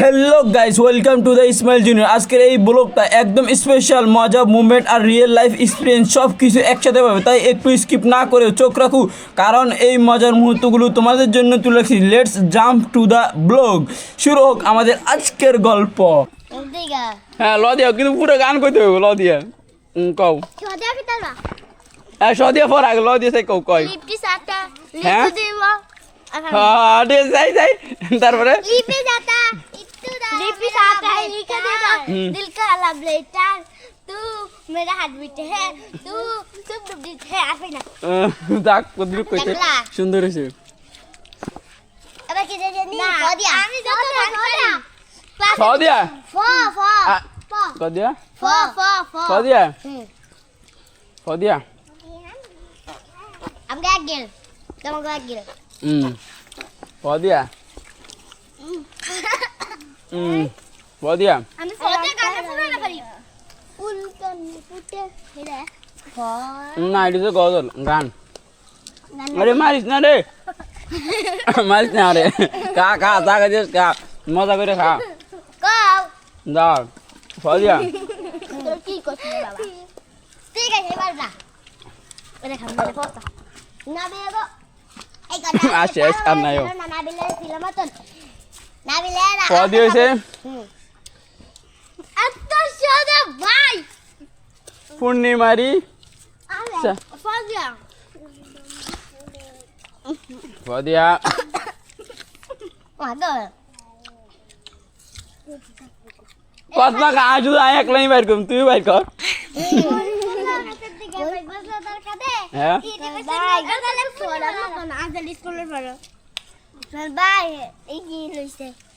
Hello guys welcome to the Ismail junior আজকের এই ব্লগটা একদম স্পেশাল মজা মুভমেন্ট আর রিয়েল লাইফ এক্সপিরিয়েন্স সব কিছু একসাথে পাবে। তাই একটু স্কিপ না করে চোখ রাখু কারণ এই মজার মুহূর্তগুলো তোমাদের জন্য তুলে রাখছি। Let's jump to the blog শুরু হোক আমাদের আজকের গল্প। হ্যাঁ ল দিয়া কিন্তু পুরো গান কইতে হবে ল দিয়া কও। হ্যাঁ স দিয়া পর আগে ল দিয়া সেই কও কয়। হ্যাঁ? হ্যাঁ যাই যাই। তারপরে? লিপি जाता लिपि साता लिख देता हम्म। दिल का लव लेटर तू मेरा हार्ट बीट है तू चुप चुप बीट है आफिना আহ, যাক কদ্রুপ কইতে দেখলা? সুন্দর হয়েছে এবার কি জানি না ফদিয়া আমি যত ফদিয়া স দিয়া ফ ফ আ- ফ ক দিয়া ফ ফ ফ স দিয়া হুম স দিয়া আমাকে এক গেল তোমাকে এক গেল হুম স দিয়া হুম স দিয়া। আমি ফদিয়া গানটা শুনে না পারি উল্টন পুটে হেরে না এটা তো গজল গান। আরে মারিস না রে। মারিস না রে। খা খা চা খাইছিস খা। মজা করে খা। দাও স দিয়া। তোর কি করছিস বাবা? ঠিক আছে এবার না এটা খাম না ফসা না বেগো আসে, আসে, আর নাই না না বিলে ছিল মতন। বিলে হয়েছে পূর্ণিমারি আচ্ছা। ফসা স দিয়া মাগো কসমা খা শুধু আমি একলাই বাইর করুম তুই বাইর কর হ্যাঁ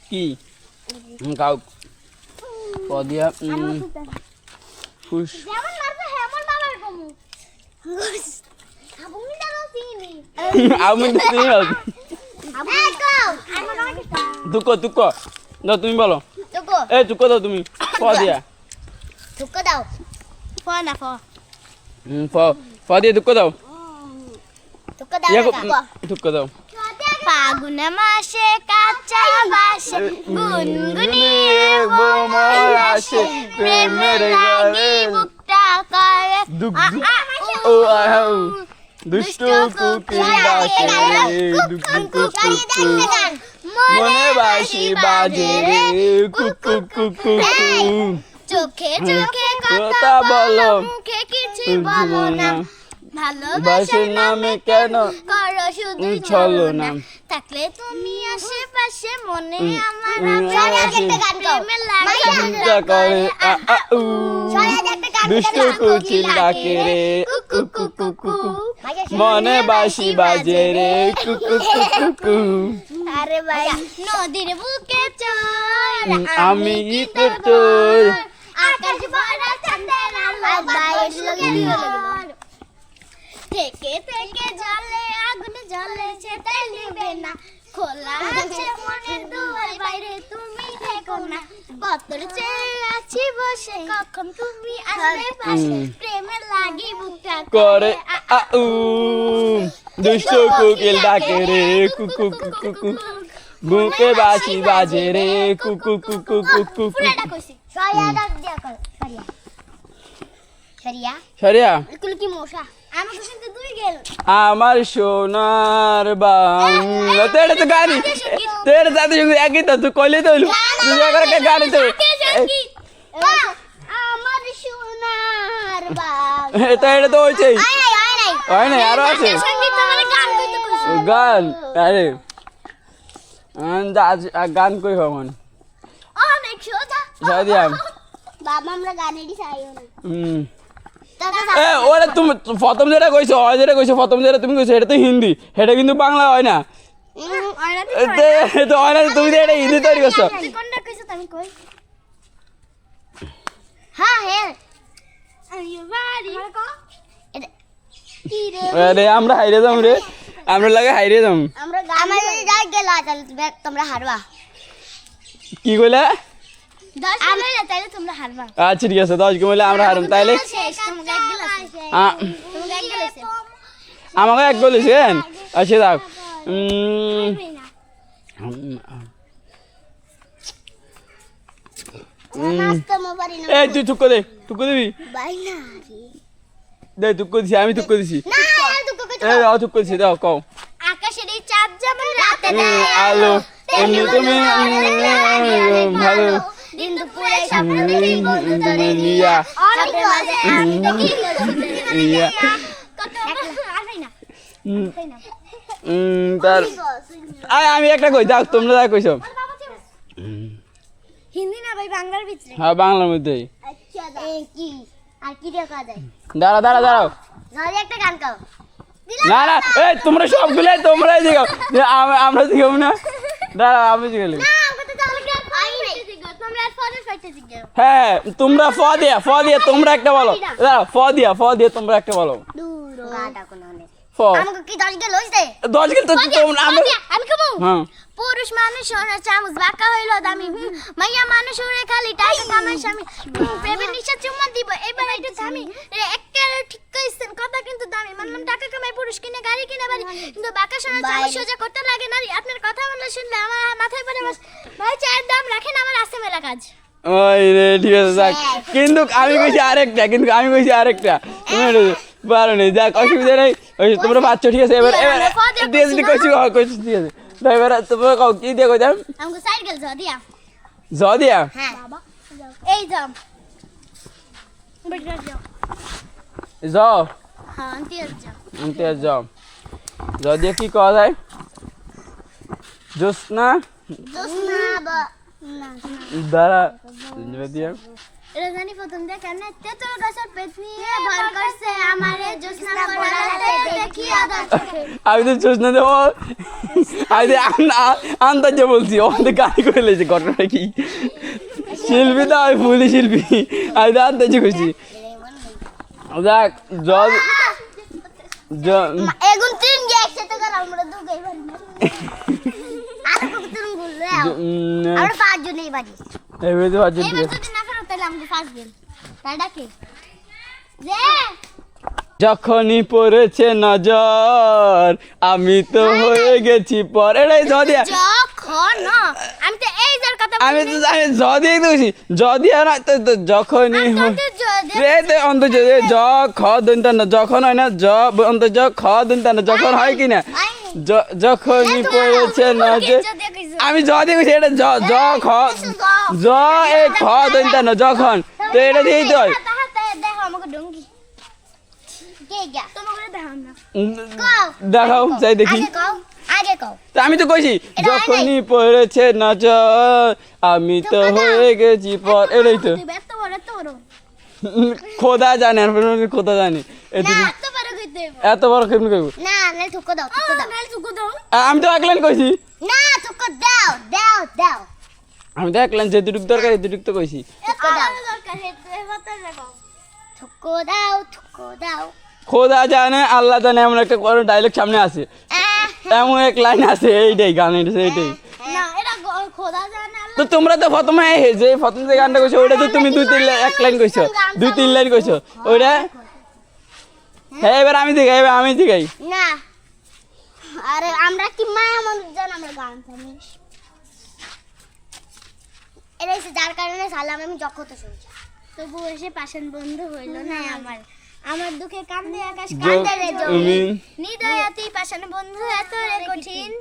কি খাও স দিয়া উম, ফুস যেমন মারবে হেমন মামার কমু আবুমি দাও তুমি বলো এ তুক দাও তুমি স দিয়া দাও ফ না ফ ফ ফ দিয়ে দুঃখ দাও তুকো দাও দুঃখ দাও ফাগুন মাসে কাঁচা বাসে গুনগুনিয়ে বোমর আসে প্রেমের লাগি বুকটা করে ও আহাউ দুষ্ট কুকিল ডাকে দুক দুক কুক কুক কুক মনে বাসি বাজে রে কুক কুক কুক কুক কুক চোখে চোখে কথা বলো মুখে কিছু বলো না ভালোবাসার নামে কেন করো শুধু উম, ছলো ছলো না। না। থাকলে তুমি আশেপাশে মনে আমার। চিন্তা করে দুষ্ট গাও। ডাকে রে। মনে বাসি বাজে রে। কু কু কু কু কু। আরে ভাই নদীর বুকে চল আমি গীত তোর আকাশ ভরা চাঁদের আলো। বাতাস থেকে থেকে জলে আগুন জ্বলে সেটা নিবে না। খোলা আছে মনের দুয়ার বাইরে তুমি থেকো না। কতর চেয়ে আছি বসে কখন তুমি আসবে পাশে? প্রেমে লাগি বুকটা করে আ আ দুষ্ট কুকিল ডাকে রে কু কু কু কু কু বুকে বাসি বাজে রে কু কু কু কু কু কু কু। সরিয়া সরিয়া। সরিয়া। সরিয়া। এগুলো কি মশা। আমার সোনার বাংলা। তেরে তো গানি তেরে সাথে সঙ্গে একই তো তুই কইলে তো হইল। তুই এগারো কে গানি তো এটা এটা তো হয়েছে হয় না আরও আছে। মানে গান আরে। গান কই হমন অনেক সোজা। বাবা আমরা গানেরই চাইও না। হুম। ওরে তুমি প্রথম যেটা কইছো হয় যেটা কইছো প্রথম যেটা তুমি কইছো এটা তো হিন্দি। এটা কিন্তু বাংলা হয় না। তো হয় না তুমি তো এটা হিন্দি তৈরি করছ। কোনটা কইছো তুমি কই? হ্যাঁ আরে আমরা হাইরে যাম রে। আমরা লাগে হাইরে যাম। আমরা গেল তোমরা হারবা। কি কইলা? আচ্ছা ঠিক আছে দশ কমিলে আমরা হারুম। তাইলে শেষ তোমাকে এক গেল আমাকে এক বলেছেন আচ্ছা এই তুই থুক্কো দে থুক্কো দিবি? দে থুক্কো দিছি আমি থুক্কো দিছি। এই দাও থুক্কো দিছি দাও কও। আকাশের এই চাঁদ যেমন রাতে আলো এমনি তুমি ভালো। দিন দুপুরে স্বপ্ন দেখি বন্ধু ধরে নিয়া। অনেক মাঝে আমি দেখি তার আমি একটা কই যাও তোমরা যা কইছো। হিন্দি না ভাই বাংলার ভিতরে। হ্যাঁ বাংলার মধ্যেই। আচ্ছা কি? আর কি দেখা যায় দাঁড়া দাঁড়া দাঁড়াও একটা গান গাও। না না এই তোমরা সবগুলো তোমরাই জিগাও আমরা জিগাবো না। দাঁড়া আমি জিগালি না আমাকে তো তাহলে গান আই নাই তোমরা আর ফরে ফাইটে জিগাও হ্যাঁ তোমরা ফ দিয়া ফ দিয়া তোমরা একটা বলো। ফ দিয়া ফ দিয়া তোমরা একটা বলো। ফ আমাকে কি দশ গেল হইছে দশ গেল তো তোমরা আমরা আমি কমু? হ্যাঁ। পুরুষ মানুষ ওরা চামচ বাঁকা হইল দামি। মাইয়া মানুষ ওরে খালি টাকা কামাই স্বামী। প্রেমের নিশা চুম্মা দিব। এবার একটু থামি রে একেবারে ঠিক কইছেন কথা কিন্তু দামি। মানলাম টাকা কামাই পুরুষ কিনে গাড়ি কিনে বাড়ি। কিন্তু বাঁকা শোনা চামচ সোজা করতে লাগে নারী আপনার কথা বললে শুনলে আমার মাথায় পড়ে বস। ভাই চায়ের দাম রাখেন আমার আছে মেলা কাজ। ওই রে ঠিক আছে যাক। কিন্তু আমি কইছি আরেকটা কিন্তু আমি কইছি আরেকটা। তুমি পারো নি যাক অসুবিধা নেই। ওই তোমরা পাচ্ছ ঠিক আছে এবার এবার ঠিক আছে ঠিক আছে কইছি কইছি ঠিক আছে তো এবার তোমরা কও কি দিয়ে কইতাম আমাকে সাইকেল দিয়া জ দিয়া হ্যাঁ বাবা এই যাও বেটা যাও জ হ্যাঁ আন্টি যাও আনতে জ জ দিয়ে কি কওয়া যায় জোসনা দোস্ত না বা না দ্বারা দিয়া রাজধানী প্রথম দেখে না তেতুল গাছের পেট নিয়ে ভর করছে? আমারে জোসনা পড়াতে দেখি আদার আমি তো জোসনা দেব। আমি তো আন্দাজে বলছি আমাদের গাড়ি করে লেছে ঘটনা কি? শিল্পী তো আমি ফুলি শিল্পী। আমি তো আন্দাজে কইছি যাক জল জ- এগুন তিন গে একসাথে করে আমরা দুগাই বাড়ি। আর কত জ- উম, আমরা পাঁচ জনেই বাড়ি। এবার আছে যদি না ফেরত তাহলে আমাকে ফার্স্ট গেল তাই ডাকে যে যখনই পড়েছে নজর আমি তো হয়ে গেছি পর। এটাই যখন? না আমি তো এই যার কথা আমি তো জানি দিয়েছি দিয়া না তো যখনই রে তে অন্ত জ খ দন্তা না যখন হয় না জ অন্ত জ খ দন্তা না যখন হয় কি না যখনই পড়েছে নজর আমি জ দিয়ে গেছি এটা জ জ খ জ এ খ দন্তা না যখন তো এটা দিয়েই তো। দেখো আমাকে ডঙ্গি কে গিয়া তোমাকে দেখাম না। উম, কও। দেখাও যাই দেখি। আগে কও আগে কও। তা আমি তো কইছি। যখনই পড়েছে নজর আমি তো হয়ে গেছি পর এটাই তো। খোদা জানে আর খোদা জানে। এত না এত বড় কেমন কইব? না না থুকো দাও থুকো দাও। থুকো দাও। আমি তো এক লাইন কইছি। না থুকো দাও দাও দাও। আমি তো এক লাইন যেটুক দরকার এতটুক তো কইছি। থুকো দাও। দরকার থুকো দাও থুকো দাও। খোদা জানে আল্লাহ জানে এমন একটা কোনো ডায়লগ সামনে আছে। এমন এক লাইন আছে এইটাই গানের এইটাই না এটা গ- খোদা জানে আল্লাহ তো তোমরা তো প্রথমে যে প্রথম যে গানটা কইছো ওইটা তো তুমি দুই তিন লাইন এক লাইন কইছো। দুই তিন লাইন কইছো। ওইটা হ্যাঁ এবার আমি দিগাই এবার আমি দিগাই না। আরে আমরা কি মায়া মানুষ জান আমরা গান জানি এটা যার কারণে সালাম আমি যখন শুনছি। তবু এসে পাশান বন্ধু হইল না আমার। আমার দুঃখে কান্দে আকাশ কান্দে রে জমি জমিন। নিদয়াতি পাশান বন্ধু এত রে কঠিন।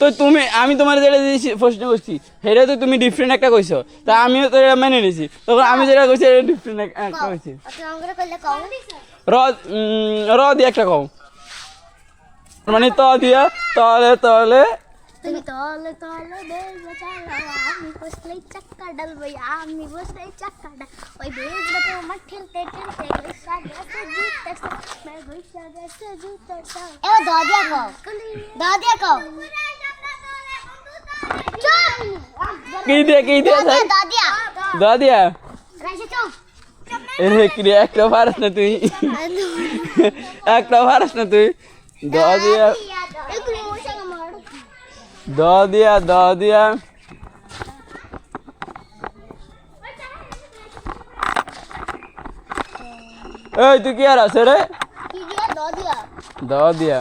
তো তুমি আমি তোমার যেটা দিয়েছি প্রশ্ন করছি সেটা তো তুমি ডিফারেন্ট একটা কইছো। তা আমিও তো এটা মেনে নিয়েছি তখন আমি যেটা কইছি এটা ডিফারেন্ট একটা কইছি। র র দিয়ে একটা কও। মানে ত দিয়া তলে তলে। তুমি তলে তলে বেজ চালাও আমি বসলেই চাক্কা ডালবই আমি বসলেই চাক্কা ডাল ওই বেজ বাতো আমার ঠেলতে ঠেলতে গৈসা গেছে জুতে মে গৈসা গেছে জুতে এ দাদিয়া কও। দাদিয়া কও। কি দিয়ে কি দিয়ে দাদিয়া দাদিয়া দাদিয়া রাইছে চুপ এ কি রে, একটা পারস না তুই একটা পারস না তুই দাদিয়া একটু মোশাকে মার দাদিয়া দাদিয়া এই তুই কি আর আছে রে কি দিয়া দাদিয়া দাদিয়া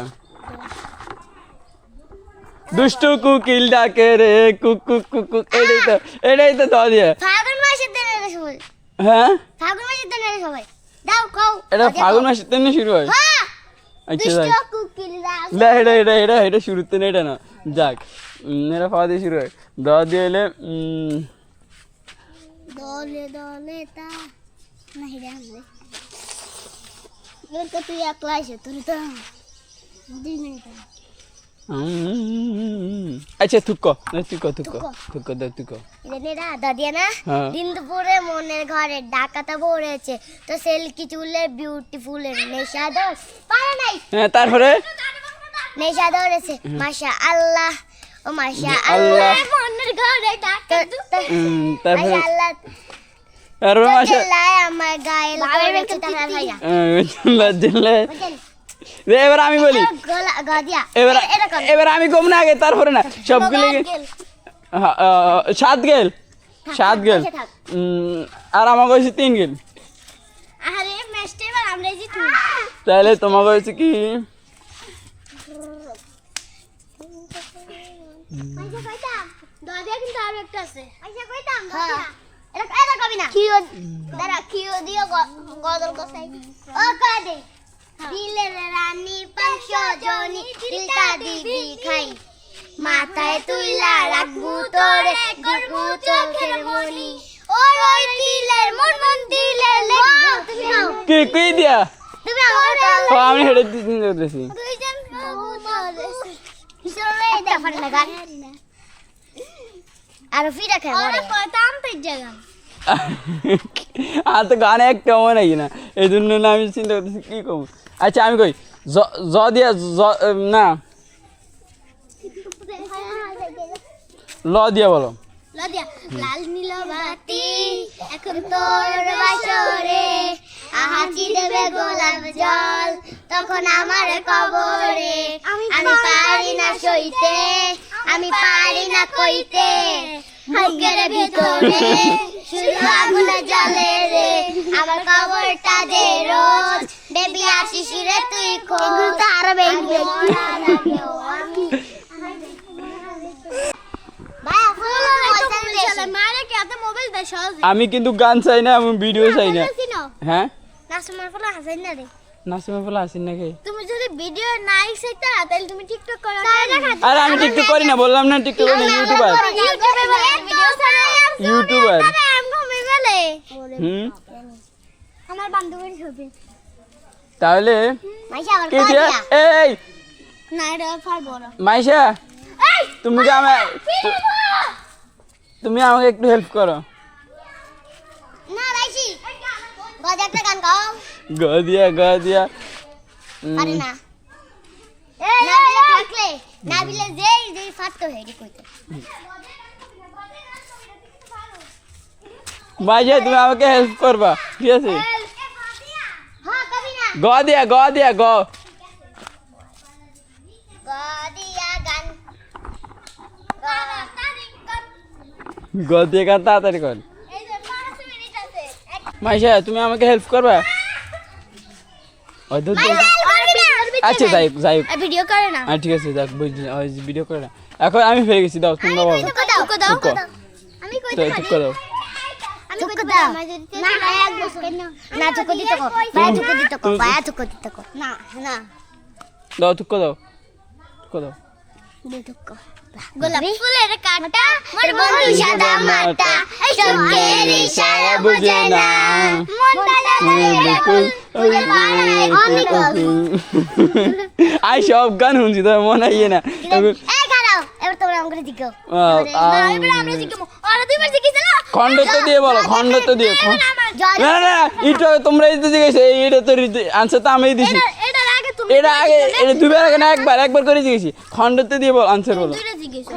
দুষ্টু কুকিল ডাকে রে কুক কুক কুক কুক। এটাই তো এটাই তো দ দিয়ে ফাগুন মাসের দিন এরা সবাই। হ্যাঁ? ফাগুন মাসের দিন এরা সবাই। দাও খাও। এটা ফাগুন মাসের তেমনি শুরু হয়। হ্যাঁ! আচ্ছা দুষ্ট যাক। কুকিলরা না এটা এটা এটা এটা শুরুতে না এটা না। যাক এটা পাওয়া দিয়ে শুরু হয়। দ দিয়ে এলে দলে দলে তা। না হিরে এবার তুই একলা এসে তোর তো দুই মিনিট আচ্ছা দাদিয়া না হ্যাঁ। দিন দুপুরে মনের ঘরে ডাকাতা পড়েছে। তো সেলকি চুলের বিউটিফুলের নেশা পারে নাই। হ্যাঁ তারপরে? নেশা ধরেছে মাশা আল্লাহ ও মাশা আল্লাহ। মনের ঘরে ডাকাতা তারপরে? আল্লাহ। মাসে? লাই আমার গায়ে পড়েছে তারা ভাইয়া লজ্জলে এবার আমি বলি এবার এবার আমি কম না আগে তারপরে না সবগুলি। হ্যাঁ, সাত গেল। সাত গেল। উম, আর আমাকে হয়েছে তিন গেল। তাহলে তোমাকে হয়েছে কি? পয়সা কইতাম। দাদিয়া কিন্তু আরও একটা আছে। পয়সা কইতাম দাদিয়া এটা এটা কবি না। কিও দাঁড়া কিও দিও গদল কসাই ও কয় দে। দিলের রানী পাঁচ জনি দিলটা দিবি খাই। মাথায় তুইলা রাখবু তোরে গর্বু চোখের মনি। ওই ওই দিলের মন মন কি কি দিয়া? তুমি আমাকে ও আমি দিতে দিতেছি। দুইজন দেখা গান। আর ফিরে খাই ওরে জায়গা আর তো গানে একটা মনে নাকি না এই জন্য না আমি চিন্তা করতেছি কি কম আচ্ছা আমি কই জ- জ দিয়া জ না। ল দিয়া বলো। লাল নীল বাতি এখন তোর বাসরে। আহাতি দেবে গোলাপ জল তখন আমার কবরে। আমি পারি না সইতে আমি পারি না কইতে বুকের ভিতরে। শুধু আগুন জ্বলে রে আমার কবরটা যে রোজ বেবি আসিস রে তুই খোঁজ আর বেবি মারে কি এত মোবাইল দে সহজে আমি কিন্তু গান চাই না আমি ভিডিও চাই না হ্যাঁ নাসমার ফলে হাসাই না রে নাসিমা আসেন নাকি তুমি যদি ভিডিও নাই শিখতে না তাহলে তুমি টিকটক করো আরে আমি টিকটক করি না বললাম না টিকটক করি ইউটিউবার ইউটিউবার হুম? আমার বান্ধবীর ছবি। তাহলে মাইশা কি দিয়া। এই না এটা ফার বড়। মাইশা তুমি কি আমার তুমি আমাকে একটু হেল্প করো। না রাইছি গজ একটা গান গাও। গ দিয়া গ দিয়া উম, পারে না থাকলে যেই যেই ফাটতো হেডি কইতে। মাইশা তুমি আমাকে হেল্প করবা ঠিক আছে? গ দিয়া গ। দিয়া গ গদিয়া গান গ দিয়ে গান তাড়াতাড়ি কর এই যে 5 মিনিট আছে মাইশা তুমি আমাকে হেল্প করবা। আচ্ছা যাই যাই ভিডিও করে না। হ্যাঁ ঠিক আছে যাক বুঝলি ভিডিও করে না। এখন আমি ফেরে গেছি দাও তোমরা বলো তুকো দাও। তুকো দাও। না এক বছর না তুকো দিতে। কো পায়া তুকো দিতে কো পায়া তুকো দিতে কো না না। দাও তুক্কো দাও। তুক্কো দাও। দুঃখ গোলাপ ফুলের কাঁটা মোর বন্ধু সাদা মাটা চোখের ইশারা বুঝে না। মনটা লাগে ব্যাকুল বুঝে পারে না আমি আই সব গান শুনছি তো মনে হয় না? এই এবার তোমরা আমাকে এবার আমরা দুইবার না? খণ্ডত্ব দিয়ে বলো খণ্ডত্ব দিয়ে না না এটা তোমরা তো জিজ্ঞেস এটা তো আনসার তো আমিই দিছি। এটা আগে এটা এটা দুবার আগে না একবার একবার করে জিজ্ঞেস খণ্ডত্ব দিয়ে বলো আনসার বলো।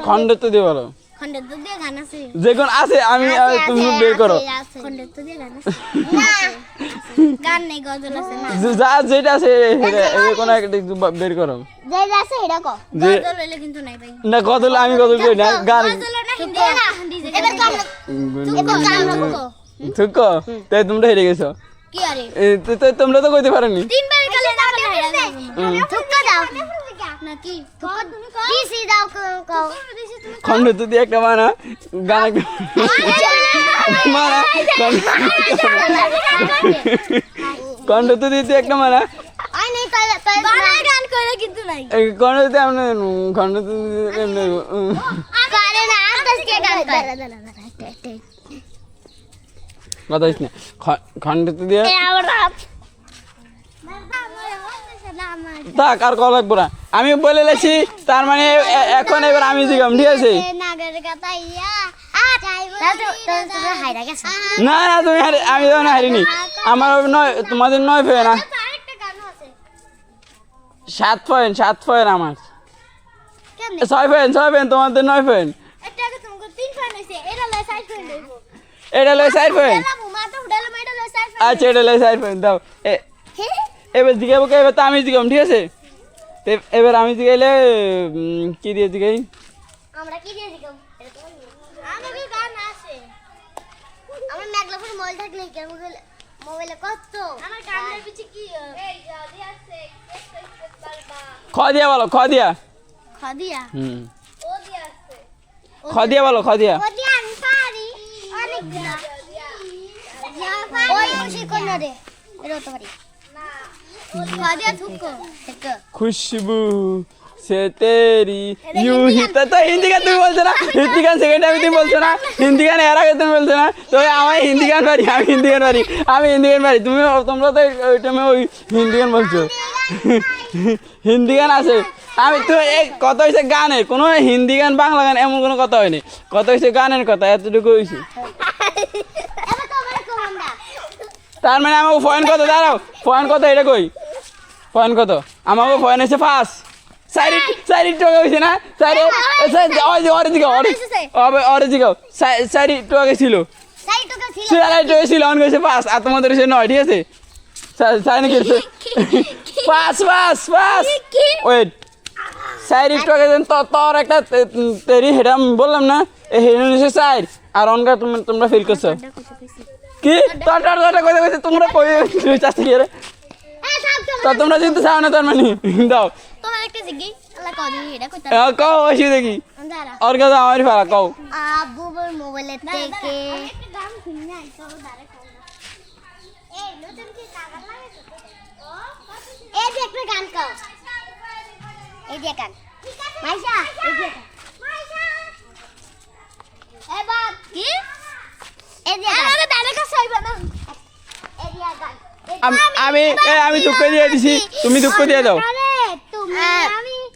খণ্ডত্ব দিয়ে বলো। আছে। যে কোন আছে আমি তুমি বের করো। যে- যেটা আছে কোনো একটা বের করো। যে আছে এটা কো যে গজল হইলে কিন্তু নাই ভাই। না গজল আমি গজল করি না গান। গজল না হিন্দি না এবার গান এবার গান রাখো ঠিক তাই তোমরা হেরে গেছো। কি আরে? এ, তো- তো তোমরা তো কইতে পারোনি। তিনবার নাকি? দিছি দাও কও খন্ড তুই একটা মানা গান একটা মানা খন্ড তুই দিতে একটা মানা আই নাই কইলে কইলে বানায় গান কইলে কিন্তু নাই। খন্ড খন্ড কথা দিয়ে। থাক আর কল লাগবো না। আমি বলে লেছি তার মানে এখন এবার আমি জিগাম ঠিক আছে? না না তুমি হারি- আমি তো না হারিনি। আমার নয় তোমাদের নয় পয়েন্ট না সাত পয়েন্ট সাত পয়েন্ট আমার। ছয় পয়েন্ট ছয় পয়েন্ট তোমাদের নয় পয়েন্ট এটা ফান এটা লয় সাইড ফান দেবো এটা লয় পয়েন্ট সাইড ফান আচ্ছা এটা লয় চার পয়েন্ট দাও। এ- এবার জিগাবো কে? এবার তো আমি জিগাম ঠিক আছে? তো এবার আমি জিগাইলে কি দিয়ে জিগাই? আমরা কি দিয়ে দিলাম আমাকে গান আছে। আমার মেঘলাপুর মোবাইল থাকলে কি মোবাইল মোবাইলে কত আমার গানের পিছে কি এই যদি আছে খ বলো খ দিয়া। খাদিয়া হুম। ও দিয়া আছে। খ বলো খ দিয়া। আমি পারি। অনেকগুলা ওই খুশি রে। এর পারি খুশবু সে তেরি ইউ হিতা তো হিন্দি গান তুমি বলছো না? হিন্দি গান সেকেন্ড টাইম তুমি বলছো না? হিন্দি গান এর আগে তুমি বলছো না? তো আমার হিন্দি গান পারি আমি হিন্দি গান পারি আমি হিন্দি গান পারি তুমি তোমরা তো ওই টাইমে ওই হিন্দি গান বলছো। হিন্দি গান আছে। আমি তো এই কত হয়েছে গানে। কোনো হিন্দি গান বাংলা গান এমন কোনো কথা হয়নি। কত হয়েছে গানের কথা এতটুকু হয়েছে তার মানে আমার পয়েন্ট কথা দাঁড়াও। পয়েন্ট কথা এটা কই? পয়েন্ট কত? আমাকে পয়েন্ট হয়েছে ফার্স্ট সাইড সাইড টাকা হয়েছে না? সাইড অরে দিকে অরে অরে দিকে সাইড টাকা ছিল। সাইড টাকা ছিল। অন গেছে পাস আর তোমাদের হয়েছে নয় ঠিক আছে? সাইন গেছে pass pass pass wait side টাকা তো তোর একটা তেরি হেডা বললাম না হেডা নিচে সাইড আর তুমি তোমরা ফিল করছ। কি? তোর তোর তোর কই কইছে তোমরা কই চাচ্ছি তো তোমরা জিততে চাও না তার মানে দাও। তোমার একটা জিগি আল্লাহ কদি এটা কইতা এ, কও অসি দেখি। দাঁড়া। ওর আমার ফেলা কও। আবু বল মোবাইলে থেকে। একটা গান শুনি না তো দাঁড়া কও এই নতুন কি কাগজ লাগাইছো এই যে একটা গান কও। এই যে গান। মাইশা এই যে মাইশা এবার কি? এই যে গান। দাঁড়া কাছে হইবা না। এই যে গান। আম- আমি দুঃখ দিয়ে দিছি। তুমি দুঃখ দিয়ে দাও। আরে তুমি আমি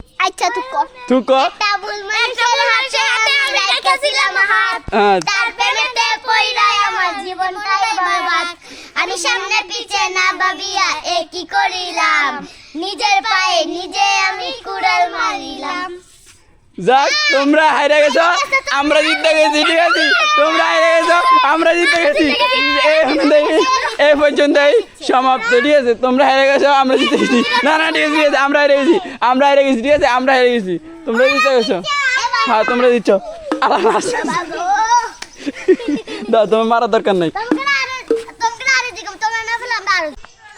তুই কর একটা ভুল মানুষের হাতে আমি রেখেছিলাম হাত। তার প্রেমেতে পইরাই আমার জীবনটাই বরবাদ। আমি সামনে পিছে না ভাবিয়া এ কি করিলাম? নিজের পায়ে নিজে আমি কুড়াল মারিলাম। যাক তোমরা হাইরে গেছো। আমরা জিততে গেছি ঠিক আছে? তোমরা হাইরে গেছো আমরা জিততে গেছি। এই পর্যন্তই সমাপ্ত ঠিক আছে? তোমরা হেরে গেছো আমরা জিতে গেছি। না না ঠিক আছে ঠিক আছে আমরা হেরে গেছি আমরা হেরে গেছি ঠিক আছে আমরা হেরে গেছি। তোমরা জিতে গেছো। হ্যাঁ তোমরা দিচ্ছ আল্লাহ দাও তোমার মারার দরকার নাই।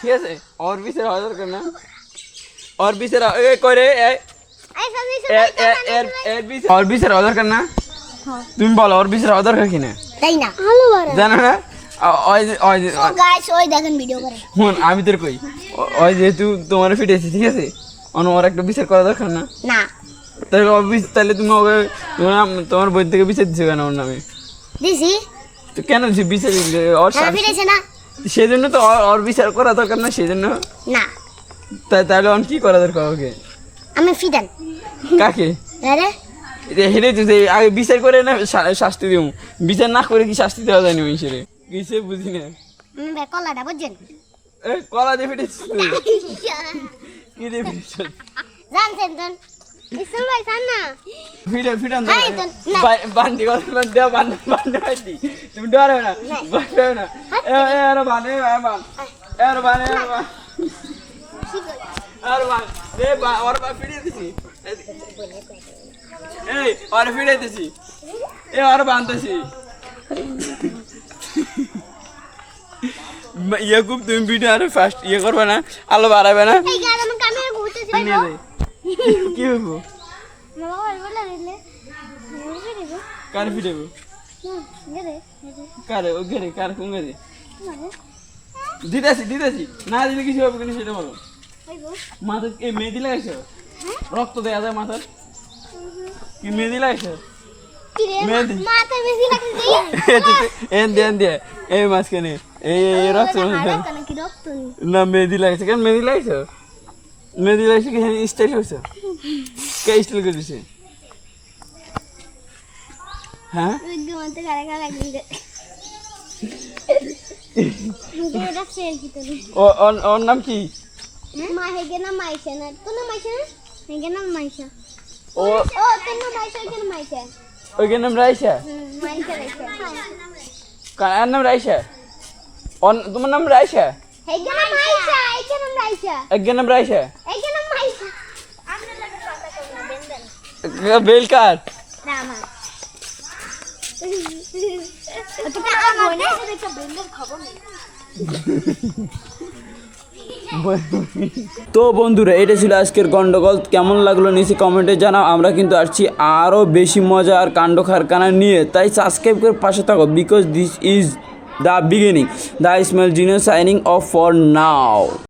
ঠিক আছে ওর বিচের হওয়া দরকার না। ওর বিচের এ করে ওর দরকার না? তুমি বলো ওর দরকার কিনা তাই না? জানো না? আমি তোর কই? ওই যেহেতু তোমার ফিটেছি ঠিক আছে? ওর একটা বিচার করা দরকার না? না। তাহলে তুমি ওকে তোমার- বই থেকে বিচার দিছো কেন ওর নামে? দিছি। তো কেন দিছো? বিচার ওর শাস্তি- ফিরেছে না? সেজন্য তো ওর- ওর বিচার করা দরকার না সেজন্য? না। তাই তাহলে অন কি করা দরকার ওকে? আমি ফিদান। কাকে? আরে? হেরে তো যে আগে বিচার করে না শাস্তি দিব। বিচার না করে কি শাস্তি দেওয়া যায়নি মানুষের? কিসে বুঝি না। কলাটা বুঝছেন? এ কলা দিয়ে ফেটেছিস তুই। কি দিয়ে ফেটেছিস জানছেন তো ইসুল ভাই জান না? ফিরে ফিরে না। বান্দি কথা বান্দি বান্দি বান্দি বান্দি। তুমি ডরে না না। এ এ আরে বানে এ বান। এ আরে বানে বান। আরে বান। রে বা ওর বা ফিরে দিছি। এই ওর ফিরে দিছি। এ ওর বানতেছি ইয়াকুব তুমি ভিডিও আরে ফার্স্ট ইয়ে করবে না আলো বাড়াবে না। কি দিব কার ফিরেব কারে? ও গেরে কার? কোন গেরে মানে? দিতেছি দিতেছি। না দিলে কিছু হবে কিনা সেটা বলো। মাথার এই মেহেদি লাগাইছো রক্ত দেয়া যায় মাথার। কি মেহেদি লাগাইছো কি মেহেদি। মাথা বেশি লাগছে এন দিয়ে এন দিয়ে। এই মাঝখানে। এই এই রক্ত নি? মেহেদি লাগাইছে কেন মেহেদি লাগাইছো মেহেদি লাগাইছে কি স্টাইল হয়েছে? কে স্টাইল করে দিছে হ্যাঁ ওর নাম কি? না মাইছে ও ও তোর নাম মাইছে হেগে না মাইছে ওইখানে নাম রাইসা হুম মাইছে রাইছে কার নাম রাইসা ওর তোমার নাম রাইসা হেগে না মাইছে হেগে না মাইছে একজন নাম রাইসা হেগে না মাইছে আমরা লাগে কথা না বেন্দন বেলকার রামা তোকে আমার মনে আছে একটা বেন্দন খবর নেই তো বন্ধুরা, এটা ছিল আজকের গন্ডগোল। কেমন লাগল নিচে কমেন্টে জানাও। আমরা কিন্তু আসছি আরও বেশি মজা আর কাণ্ড কারখানা নিয়ে। তাই সাবস্ক্রাইব করে পাশে থাকো because this is the beginning the smell genius signing off for now